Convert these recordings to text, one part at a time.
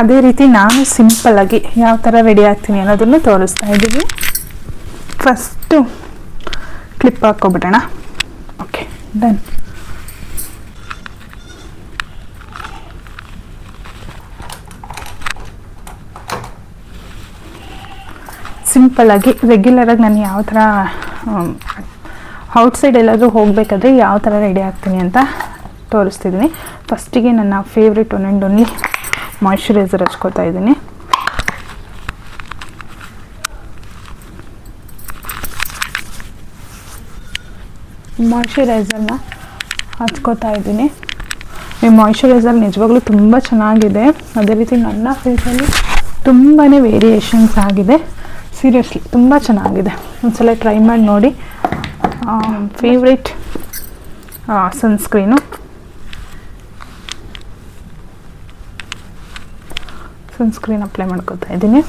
ಅದೇ ರೀತಿ ನಾನು ಸಿಂಪಲ್ಲಾಗಿ ಯಾವ ಥರ ರೆಡಿ ಆಗ್ತೀನಿ ಅನ್ನೋದನ್ನು ತೋರಿಸ್ತಾ ಇದ್ದೀನಿ. ಫಸ್ಟು ಕ್ಲಿಪ್ ಹಾಕ್ಕೊಬಿಡೋಣ. ಓಕೆ ಡನ್ ಸಿಂಪಲ್ಲಾಗಿ ರೆಗ್ಯುಲರಾಗಿ ನಾನು ಯಾವ ಥರ ಔಟ್ಸೈಡ್ ಎಲ್ಲಾದರೂ ಹೋಗಬೇಕಾದ್ರೆ ಯಾವ ಥರ ರೆಡಿ ಆಗ್ತೀನಿ ಅಂತ ತೋರಿಸ್ತಿದ್ದೀನಿ. ಫಸ್ಟಿಗೆ ನನ್ನ favourite one and only moisturiser ಹಚ್ಕೋತಾ ಇದ್ದೀನಿ. ಮಾಯ್ಶ್ಚರೈಸರ್ನ ಹಚ್ಕೋತಾ ಇದ್ದೀನಿ. ಈ ಮಾಯ್ಶ್ಚರೈಸರ್ ನಿಜವಾಗ್ಲೂ ತುಂಬ ಚೆನ್ನಾಗಿದೆ. ಅದೇ ರೀತಿ ನನ್ನ ಫೇಸಲ್ಲಿ ತುಂಬಾ ವೇರಿಯೇಷನ್ಸ್ ಆಗಿದೆ. ಸೀರಿಯಸ್ಲಿ ತುಂಬ ಚೆನ್ನಾಗಿದೆ. ಒಂದ್ಸಲ ಟ್ರೈ ಮಾಡಿ ನೋಡಿ. ಫೇವ್ರೇಟ್ ಸನ್ಸ್ಕ್ರೀನು ಸನ್ಸ್ಕ್ರೀನ್ ಅಪ್ಲೈ ಮಾಡ್ಕೊತಾ ಇದ್ದೀನಿ.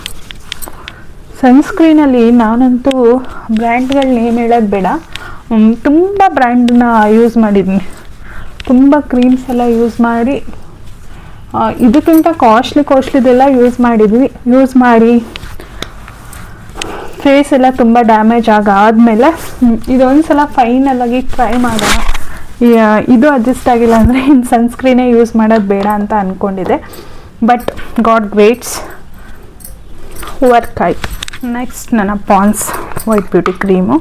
ಸನ್ಸ್ಕ್ರೀನಲ್ಲಿ ನಾನಂತೂ ಬ್ರ್ಯಾಂಡ್ಗಳ ನೇಮ್ ಹೇಳೋದು ಬೇಡ. ತುಂಬ ಬ್ರ್ಯಾಂಡನ್ನ ಯೂಸ್ ಮಾಡಿದ್ದೀನಿ. ತುಂಬ ಕ್ರೀಮ್ಸ್ ಎಲ್ಲ ಯೂಸ್ ಮಾಡಿ ಇದಕ್ಕಿಂತ ಕಾಸ್ಟ್ಲಿ ಕಾಸ್ಟ್ಲಿದೆಲ್ಲ ಯೂಸ್ ಮಾಡಿದ್ವಿ. ಯೂಸ್ ಮಾಡಿ ಫೇಸ್ ಎಲ್ಲ ತುಂಬ ಡ್ಯಾಮೇಜ್ ಆಗಾದ್ಮೇಲೆ ಆದಮೇಲೆ ಇದೊಂದು ಸಲ ಫೈನಲ್ ಆಗಿ ಟ್ರೈ ಮಾಡೋಣ. ಇದು ಅಡ್ಜಸ್ಟ್ ಆಗಿಲ್ಲ ಅಂದರೆ ಇನ್ನು ಸನ್ಸ್ಕ್ರೀನೇ ಯೂಸ್ ಮಾಡೋದು ಬೇಡ ಅಂತ ಅಂದ್ಕೊಂಡಿದ್ದೆ ಬಟ್ ಗಾಡ್ ಗ್ರೇಟ್ಸ್ ವರ್ಕ್ ಆಯ್ತು ನೆಕ್ಸ್ಟ್ ನನ್ನ ಪಾನ್ಸ್ ವೈಟ್ ಬ್ಯೂಟಿ ಕ್ರೀಮು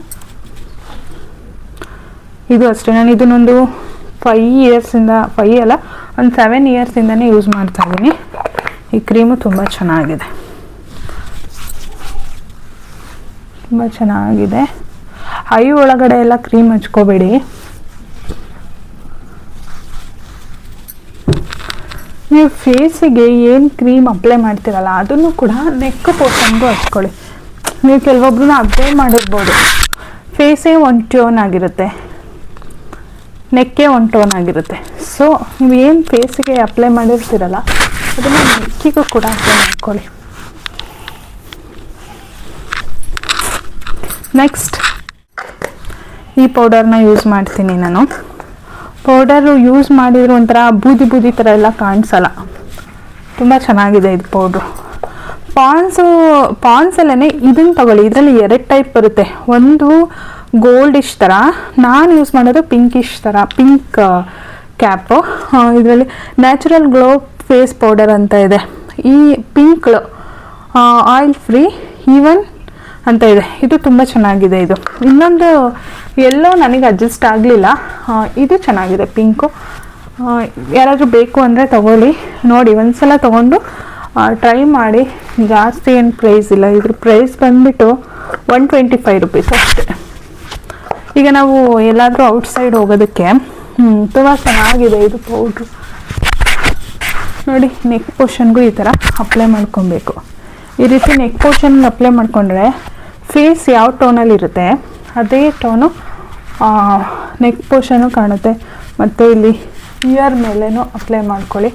ಇದು ಅಷ್ಟೇ. ನಾನು ಇದನ್ನೊಂದು ಫೈ ಇಯರ್ಸಿಂದ ಫೈ ಅಲ್ಲ, ಒಂದು ಸೆವೆನ್ ಇಯರ್ಸಿಂದನೇ ಯೂಸ್ ಮಾಡ್ತಾ ಇದ್ದೀನಿ ಈ ಕ್ರೀಮು ತುಂಬ ಚೆನ್ನಾಗಿದೆ. ತುಂಬ ಚೆನ್ನಾಗಿದೆ. ಐ ಒಳಗಡೆ ಎಲ್ಲ ಕ್ರೀಮ್ ಹಚ್ಕೋಬೇಡಿ. ನೀವು ಫೇಸಿಗೆ ಏನು ಕ್ರೀಮ್ ಅಪ್ಲೈ ಮಾಡ್ತೀರಲ್ಲ, ಅದನ್ನು ಕೂಡ ನೆಕ್ ಪೋರ್ಷನ್ಗೂ ಹಚ್ಕೊಳ್ಳಿ. ನೀವು ಕೆಲವೊಬ್ರನ್ನ ಅಪ್ಲೈ ಮಾಡಿರ್ಬೋದು. ಫೇಸೇ ಒಂದು ಟೋನ್ ಆಗಿರುತ್ತೆ. ನೆಕ್ಕೆ ಒನ್ ಟೋನ್ ಆಗಿರುತ್ತೆ. ಸೊ ನೀವು ಏನು ಫೇಸಿಗೆ ಅಪ್ಲೈ ಮಾಡಿರ್ತೀರಲ್ಲ, ಅದನ್ನು ನೆಕ್ಕಿಗೂ ಕೂಡ ಅಪ್ಲೈ ಮಾಡ್ಕೊಳ್ಳಿ. ನೆಕ್ಸ್ಟ್ ಈ ಪೌಡರ್ನ ಯೂಸ್ ಮಾಡ್ತೀನಿ ನಾನು. ಪೌಡರು ಯೂಸ್ ಮಾಡಿದ್ರು ಒಂಥರ ಬೂದಿ ಬೂದಿ ಥರ ಎಲ್ಲ ಕಾಣಿಸಲ್ಲ. ತುಂಬ ಚೆನ್ನಾಗಿದೆ ಇದು ಪೌಡ್ರು ಪಾನ್ಸು ಪಾನ್ಸಲ್ಲೇ ಇದನ್ನು ತಗೊಳ್ಳಿ. ಇದರಲ್ಲಿ ಎರಡು ಟೈಪ್ ಬರುತ್ತೆ. ಒಂದು ಗೋಲ್ಡಿಶ್ ಥರ ನಾನು ಯೂಸ್ ಮಾಡೋದು ಪಿಂಕಿಶ್ ಥರ ಪಿಂಕ್ ಕ್ಯಾಪು ಇದರಲ್ಲಿ ನ್ಯಾಚುರಲ್ ಗ್ಲೋ ಫೇಸ್ ಪೌಡರ್ ಅಂತ ಇದೆ. ಈ ಪಿಂಕ್ ಆಯಿಲ್ ಫ್ರೀ ಈವನ್ ಅಂತ ಇದೆ. ಇದು ತುಂಬ ಚೆನ್ನಾಗಿದೆ ಇದು. ಇನ್ನೊಂದು ಎಲ್ಲೋ ನನಗೆ ಅಡ್ಜಸ್ಟ್ ಆಗಲಿಲ್ಲ. ಇದು ಚೆನ್ನಾಗಿದೆ, ಪಿಂಕು. ಯಾರಾದರೂ ಬೇಕು ಅಂದರೆ ತಗೊಳ್ಳಿ. ನೋಡಿ, ಒಂದ್ಸಲ ತೊಗೊಂಡು ಟ್ರೈ ಮಾಡಿ. ಜಾಸ್ತಿ ಏನು ಪ್ರೈಸ್ ಇಲ್ಲ. ಇದ್ರ ಪ್ರೈಸ್ ಬಂದುಬಿಟ್ಟು ಒನ್ ಟ್ವೆಂಟಿ ಫೈವ್ ರುಪೀಸ್ ಅಷ್ಟೇ. ಈಗ ನಾವು ಎಲ್ಲಾದರೂ ಔಟ್ಸೈಡ್ ಹೋಗೋದಕ್ಕೆ ತುಂಬ ಚೆನ್ನಾಗಿದೆ ಇದು ಪೌಡ್ರು ನೋಡಿ ನೆಕ್ ಪೋರ್ಷನ್ಗೂ ಈ ಥರ ಅಪ್ಲೈ ಮಾಡ್ಕೊಬೇಕು. ಈ ರೀತಿ ನೆಕ್ ಪೋರ್ಷನ್ ಅಪ್ಲೈ ಮಾಡಿಕೊಂಡ್ರೆ ಫೇಸ್ ಯಾವ ಟೋನಲ್ಲಿ ಇರುತ್ತೆ, ಅದೇ ಟೋನು ನೆಕ್ ಪೋರ್ಷನು ಕಾಣುತ್ತೆ. ಮತ್ತು ಇಲ್ಲಿ ಇಯರ್ ಮೇಲೇನೂ ಅಪ್ಲೈ ಮಾಡ್ಕೊಳ್ಳಿ.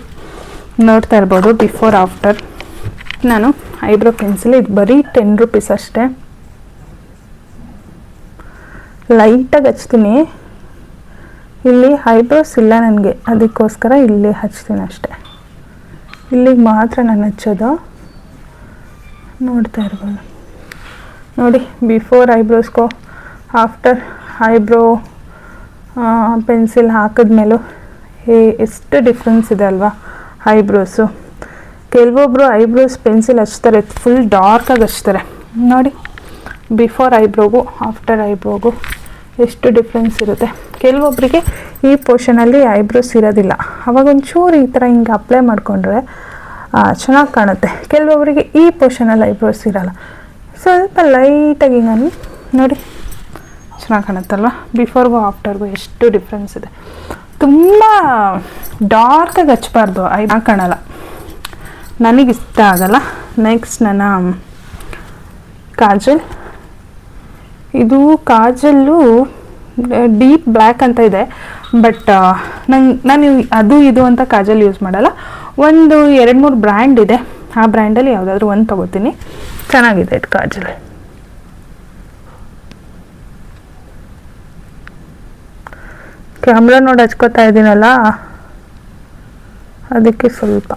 ನೋಡ್ತಾ ಇರ್ಬೋದು ಬಿಫೋರ್ ಆಫ್ಟರ್ ನಾನು ಐಬ್ರೋ ಪೆನ್ಸಿಲ್ ಇದು ಬರೀ ಟೆನ್ ರುಪೀಸ್ ಅಷ್ಟೇ. ಲೈಟಾಗಿ ಹಚ್ತೀನಿ. ಇಲ್ಲಿ ಐಬ್ರೋಸ್ ಇಲ್ಲ ನನಗೆ, ಅದಕ್ಕೋಸ್ಕರ ಇಲ್ಲಿ ಹಚ್ತೀನಿ ಅಷ್ಟೆ. ಇಲ್ಲಿಗೆ ಮಾತ್ರ ನಾನು ಹಚ್ಚೋದು. ನೋಡ್ತಾ ಇರ್ಬೋದು. ನೋಡಿ ಬಿಫೋರ್ ಐಬ್ರೋಸ್ಕೋ ಆಫ್ಟರ್ ಐಬ್ರೋ ಪೆನ್ಸಿಲ್ ಹಾಕಿದ್ಮೇಲೂ ಹೇ ಎಷ್ಟು ಡಿಫ್ರೆನ್ಸ್ ಇದೆ ಅಲ್ವಾ ಐಬ್ರೋಸು ಕೆಲವೊಬ್ಬರು ಐಬ್ರೋಸ್ ಪೆನ್ಸಿಲ್ ಹಚ್ತಾರೆ ಫುಲ್ ಡಾರ್ಕಾಗಿ ಹಚ್ತಾರೆ. ನೋಡಿ ಬಿಫೋರ್ ಐಬ್ರೋಗೂ ಆಫ್ಟರ್ ಐಬ್ರೋಗೂ ಎಷ್ಟು ಡಿಫ್ರೆನ್ಸ್ ಇರುತ್ತೆ. ಕೆಲವೊಬ್ಬರಿಗೆ ಈ ಪೋರ್ಷನಲ್ಲಿ ಐಬ್ರೋಸ್ ಇರೋದಿಲ್ಲ. ಅವಾಗ ಒಂಚೂರು ಈ ಥರ ಹಿಂಗೆ ಅಪ್ಲೈ ಮಾಡಿಕೊಂಡ್ರೆ ಚೆನ್ನಾಗಿ ಕಾಣುತ್ತೆ. ಕೆಲವೊಬ್ಬರಿಗೆ ಈ ಪೋರ್ಷನಲ್ಲಿ ಐಬ್ರೋಸ್ ಇರಲ್ಲ ಸ್ವಲ್ಪ ಲೈಟಾಗಿ ನಾನು ನೋಡಿ. ಚೆನ್ನಾಗಿ ಕಾಣುತ್ತಲ್ವ? ಬಿಫೋರ್ಗೂ ಆಫ್ಟರ್ಗೂ ಎಷ್ಟು ಡಿಫ್ರೆನ್ಸ್ ಇದೆ. ತುಂಬ ಡಾರ್ಕಾಗಿ ಹಚ್ಚಬಾರ್ದು ಐ ಕಾಣಲ್ಲ. ನನಗಿಷ್ಟ ಆಗಲ್ಲ. ನೆಕ್ಸ್ಟ್ ನನ್ನ ಕಾಜಲ್. ಇದು ಕಾಜಲ್ಲು ಡೀಪ್ ಬ್ಲ್ಯಾಕ್ ಅಂತ ಇದೆ. ಬಟ್ ನಂಗೆ, ನಾನು ಅದು, ಇದು ಅಂತ ಕಾಜಲ್ ಯೂಸ್ ಮಾಡಲ್ಲ. ಒಂದು ಎರಡು ಮೂರು ಬ್ರ್ಯಾಂಡ್ ಇದೆ. ಆ ಬ್ರ್ಯಾಂಡಲ್ಲಿ ಯಾವುದಾದ್ರೂ ಒಂದು ತಗೋತೀನಿ. ಚೆನ್ನಾಗಿದೆ ಇದು ಕಾಜಲ್. ಕ್ಯಾಮ್ರಾ ನೋಡಿ ಹಚ್ಕೋತಾ ಇದ್ದೀನಲ್ಲ ಅದಕ್ಕೆ ಸ್ವಲ್ಪ.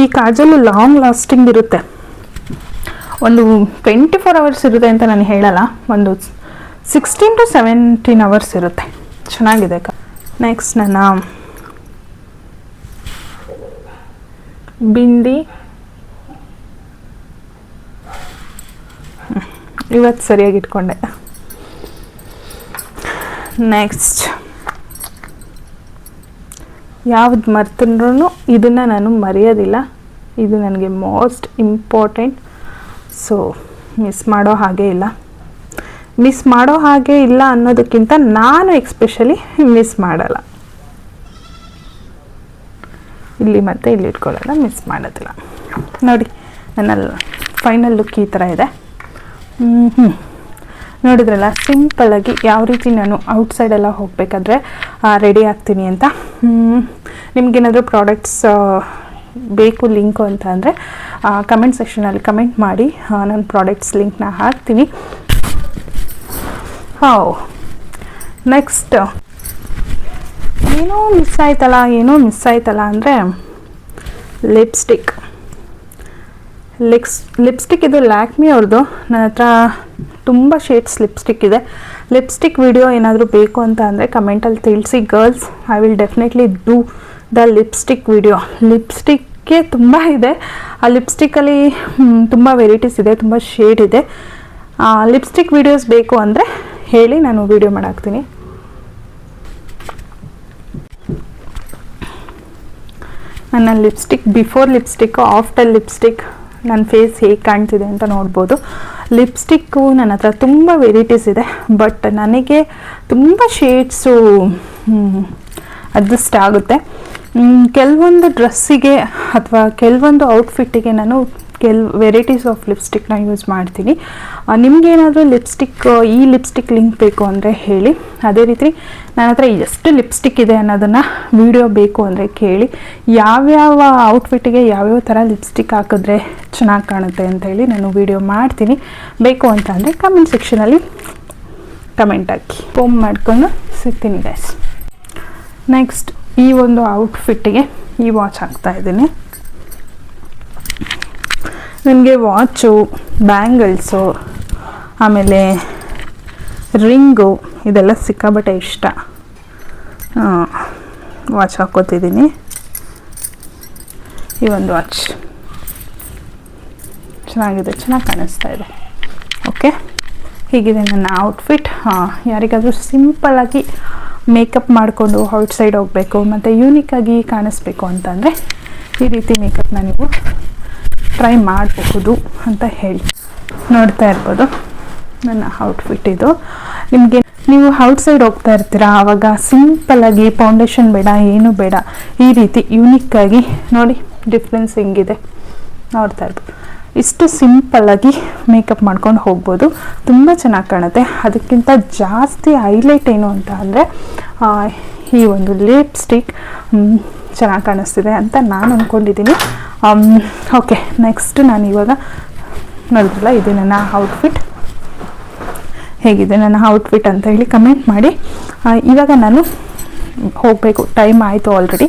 ಈ ಕಾಜಲು ಲಾಂಗ್ ಲಾಸ್ಟಿಂಗ್ ಇರುತ್ತೆ. ಒಂದು ಟ್ವೆಂಟಿ ಫೋರ್ ಅವರ್ಸ್ ಇರುತ್ತೆ ಅಂತ ನಾನು ಹೇಳಲ್ಲ, ಒಂದು ಸಿಕ್ಸ್ಟೀನ್ ಟು ಸೆವೆಂಟೀನ್ ಅವರ್ಸ್ ಇರುತ್ತೆ. ಚೆನ್ನಾಗಿದೆ ನೆಕ್ಸ್ಟ್ ನನ್ನ ಬಿಂದಿ. ಇವತ್ತು ಸರಿಯಾಗಿ ಇಟ್ಕೊಂಡೆ. ನೆಕ್ಸ್ಟ್ ಯಾವ್ದು ಮರ್ತಂದ್ರೂ ಇದನ್ನು ನಾನು ಮರೆಯೋದಿಲ್ಲ. ಇದು ನನಗೆ ಮೋಸ್ಟ್ ಇಂಪಾರ್ಟೆಂಟ್ ಸೊ ಮಿಸ್ ಮಾಡೋ ಹಾಗೆ ಇಲ್ಲ. ಮಿಸ್ ಮಾಡೋ ಹಾಗೆ ಇಲ್ಲ ಅನ್ನೋದಕ್ಕಿಂತ ನಾನು ಎಕ್ಸ್ಪೆಷಲಿ ಮಿಸ್ ಮಾಡಲ್ಲ. ಇಲ್ಲಿ ಮತ್ತೆ ಇಲ್ಲಿ ಇಟ್ಕೊಳ್ಳೋಲ್ಲ ಮಿಸ್ ಮಾಡೋದಿಲ್ಲ. ನೋಡಿ, ನನ್ನ ಫೈನಲ್ ಲುಕ್ ಈ ಥರ ಇದೆ. ಹ್ಞೂ ನೋಡಿದ್ರಲ್ಲ ಸಿಂಪಲ್ಲಾಗಿ ಯಾವ ರೀತಿ ನಾನು ಔಟ್ಸೈಡೆಲ್ಲ ಹೋಗಬೇಕಾದ್ರೆ ರೆಡಿ ಆಗ್ತೀನಿ ಅಂತ. ನಿಮ್ಗೇನಾದರೂ ಪ್ರಾಡಕ್ಟ್ಸ್ ಬೇಕು ಲಿಂಕು ಅಂತ ಅಂದರೆ ಕಮೆಂಟ್ ಸೆಕ್ಷನಲ್ಲಿ ಕಮೆಂಟ್ ಮಾಡಿ ನಾನು ಪ್ರಾಡಕ್ಟ್ಸ್ ಲಿಂಕ್ನ ಹಾಕ್ತೀನಿ. ಹೌ ನೆಕ್ಸ್ಟ್ ಏನೋ ಮಿಸ್ ಆಯ್ತಲ್ಲ, ಏನೋ ಮಿಸ್ ಆಯ್ತಲ್ಲ ಅಂದರೆ ಲಿಪ್ಸ್ಟಿಕ್ ಲಿಕ್ಸ್ ಲಿಪ್ಸ್ಟಿಕ್ ಇದು ಲ್ಯಾಕ್ಮಿ ಅವ್ರದ್ದು ನನ್ನ ಹತ್ರ ತುಂಬ ಶೇಡ್ಸ್ ಲಿಪ್ಸ್ಟಿಕ್ ಇದೆ. ಲಿಪ್ಸ್ಟಿಕ್ ವಿಡಿಯೋ ಏನಾದರೂ ಬೇಕು ಅಂತ ಅಂದರೆ ಕಮೆಂಟಲ್ಲಿ ತಿಳಿಸಿ girls I will definitely do the lipstick video. ಲಿಪ್ಸ್ಟಿಕ್ಗೆ ತುಂಬ ಇದೆ. ಆ ಲಿಪ್ಸ್ಟಿಕ್ಕಲ್ಲಿ ತುಂಬ ವೆರೈಟೀಸ್ ಇದೆ, ತುಂಬ ಶೇಡ್ ಇದೆ. ಲಿಪ್ಸ್ಟಿಕ್ ವಿಡಿಯೋಸ್ ಬೇಕು ಅಂದರೆ ಹೇಳಿ, ನಾನು ವಿಡಿಯೋ ಮಾಡಾಕ್ತೀನಿ. ನನ್ನ lipstick, before lipstick, after lipstick, ನನ್ನ ಫೇಸ್ ಹೇಗೆ ಕಾಣ್ತಿದೆ ಅಂತ ನೋಡ್ಬೋದು. ಲಿಪ್ಸ್ಟಿಕ್ಕು ನನ್ನ ಹತ್ರ ತುಂಬ ವೆರೈಟೀಸ್ ಇದೆ, ಬಟ್ ನನಗೆ ತುಂಬ ಶೇಡ್ಸು ಅಡ್ಜಸ್ಟ್ ಆಗುತ್ತೆ. ಕೆಲವೊಂದು ಡ್ರೆಸ್ಸಿಗೆ ಅಥವಾ ಕೆಲವೊಂದು ಔಟ್ಫಿಟ್ಟಿಗೆ ನಾನು ಕೆಲ್ ವೆರೈಟೀಸ್ ಆಫ್ ಲಿಪ್ಸ್ಟಿಕ್ನ ಯೂಸ್ ಮಾಡ್ತೀನಿ. ನಿಮಗೇನಾದರೂ ಲಿಪ್ಸ್ಟಿಕ್, ಈ ಲಿಪ್ಸ್ಟಿಕ್ ಲಿಂಕ್ ಬೇಕು ಅಂದರೆ ಹೇಳಿ. ಅದೇ ರೀತಿ ನನ್ನ ಹತ್ರ ಎಷ್ಟು ಲಿಪ್ಸ್ಟಿಕ್ ಇದೆ ಅನ್ನೋದನ್ನು ವಿಡಿಯೋ ಬೇಕು ಅಂದರೆ ಕೇಳಿ. ಯಾವ್ಯಾವ ಔಟ್ಫಿಟ್ಟಿಗೆ ಯಾವ್ಯಾವ ಥರ ಲಿಪ್ಸ್ಟಿಕ್ ಹಾಕಿದ್ರೆ ಚೆನ್ನಾಗಿ ಕಾಣುತ್ತೆ ಅಂತ ಹೇಳಿ ನಾನು ವಿಡಿಯೋ ಮಾಡ್ತೀನಿ. ಬೇಕು ಅಂತ ಅಂದರೆ ಕಮೆಂಟ್ ಸೆಕ್ಷನಲ್ಲಿ ಕಮೆಂಟ್ ಹಾಕಿ. ಫೋಮ್ ಮಾಡಿಕೊಂಡು ಸಿಗ್ತೀನಿ ಗೈಸ್ ನೆಕ್ಸ್ಟ್ ಈ ಒಂದು ಔಟ್ಫಿಟ್ಟಿಗೆ ಈ ವಾಚ್ ಹಾಕ್ತಾ ಇದ್ದೀನಿ. ನನಗೆ ವಾಚು ಬ್ಯಾಂಗಲ್ಸು ಆಮೇಲೆ ರಿಂಗು ಇದೆಲ್ಲ ಸಿಕ್ಕಾಬಟ್ಟೆ ಇಷ್ಟ. ವಾಚ್ ಹಾಕೋತಿದ್ದೀನಿ ಈ ಒಂದು ವಾಚ್ ಚೆನ್ನಾಗಿದೆ, ಚೆನ್ನಾಗಿ ಕಾಣಿಸ್ತಾ ಇದೆ. ಓಕೆ ಹೀಗಿದೆ ನನ್ನ ಔಟ್ಫಿಟ್ ಯಾರಿಗಾದರೂ ಸಿಂಪಲ್ಲಾಗಿ ಮೇಕಪ್ ಮಾಡಿಕೊಂಡು ಔಟ್ಸೈಡ್ ಹೋಗಬೇಕು, ಮತ್ತು ಯೂನಿಕ್ಕಾಗಿ ಕಾಣಿಸ್ಬೇಕು ಅಂತಂದರೆ ಈ ರೀತಿ ಮೇಕಪ್ನ ನೀವು ಟ್ರೈ ಮಾಡಬಹುದು ಅಂತ ಹೇಳಿ. ನೋಡ್ತಾ ಇರ್ಬೋದು. ನನ್ನ ಔಟ್ಫಿಟ್ ಇದು. ನಿಮಗೆ ನೀವು ಔಟ್ಸೈಡ್ ಹೋಗ್ತಾ ಇರ್ತೀರಾ, ಆವಾಗ ಸಿಂಪಲ್ಲಾಗಿ ಫೌಂಡೇಶನ್ ಬೇಡ, ಏನು ಬೇಡ, ಈ ರೀತಿ ಯೂನಿಕ್ಕಾಗಿ ನೋಡಿ ಡಿಫ್ರೆನ್ಸ್ ಹೆಂಗಿದೆ. ನೋಡ್ತಾ ಇರ್ಬೋದು. ಇಷ್ಟು ಸಿಂಪಲ್ಲಾಗಿ ಮೇಕಪ್ ಮಾಡ್ಕೊಂಡು ಹೋಗ್ಬೋದು. ತುಂಬ ಚೆನ್ನಾಗಿ ಕಾಣುತ್ತೆ. ಅದಕ್ಕಿಂತ ಜಾಸ್ತಿ ಹೈಲೈಟ್ ಏನು ಅಂತ ಅಂದರೆ ಈ ಒಂದು ಲಿಪ್ಸ್ಟಿಕ್ ಚೆನ್ನಾಗಿ ಕಾಣಿಸ್ತಿದೆ ಅಂತ ನಾನು ಅಂದ್ಕೊಂಡಿದ್ದೀನಿ ಓಕೆ ನೆಕ್ಸ್ಟ್ ನಾನು ಇವಾಗ ನೋಡಿದ್ರಲ್ಲ, ಇದು ನನ್ನ ಔಟ್ಫಿಟ್ ಹೇಗಿದೆ ನನ್ನ ಔಟ್ಫಿಟ್ ಅಂತ ಹೇಳಿ ಕಮೆಂಟ್ ಮಾಡಿ. ಇವಾಗ ನಾನು ಹೋಗಬೇಕು. ಟೈಮ್ ಆಯಿತು ಆಲ್ರೆಡಿ